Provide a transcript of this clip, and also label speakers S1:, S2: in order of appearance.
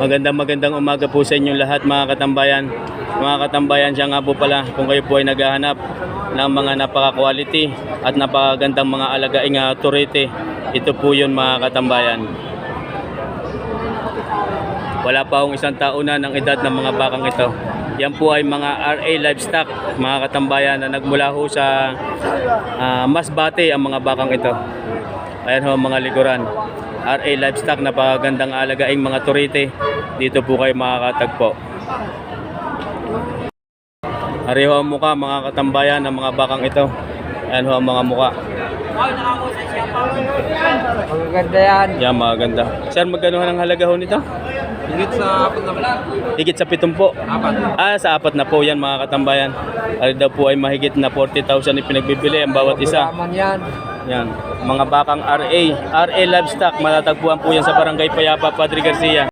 S1: Magandang magandang umaga po sa inyong lahat mga katambayan. Mga katambayan, siya nga po pala kung kayo po ay naghahanap ng mga napaka-quality at napakagandang mga alagaing uh, turete. Ito po yun mga katambayan. Wala pa akong isang taon na ng edad ng mga bakang ito. Yan po ay mga RA livestock, mga katambayan na nagmula ho sa ah, Masbate ang mga bakang ito. Ayan ho mga likuran. RA livestock, napakagandang alagaing mga turite. Dito po kayo makakatagpo. Ariho ang muka mga katambayan ng mga bakang ito. Ayan ho ang mga muka.
S2: Magaganda yan.
S1: Yan mga ganda. Sir, magkano ang halaga ho nito?
S2: Higit sa apat na
S1: Higit sa pitumpo.
S2: Apat.
S1: Ah, sa apat na po yan mga katambayan. Ano daw po ay mahigit na 40,000 yung pinagbibili ang bawat isa.
S2: Yan.
S1: Yan. Mga bakang RA. RA Livestock. Matatagpuan po yan sa Barangay Payapa, Padre Garcia.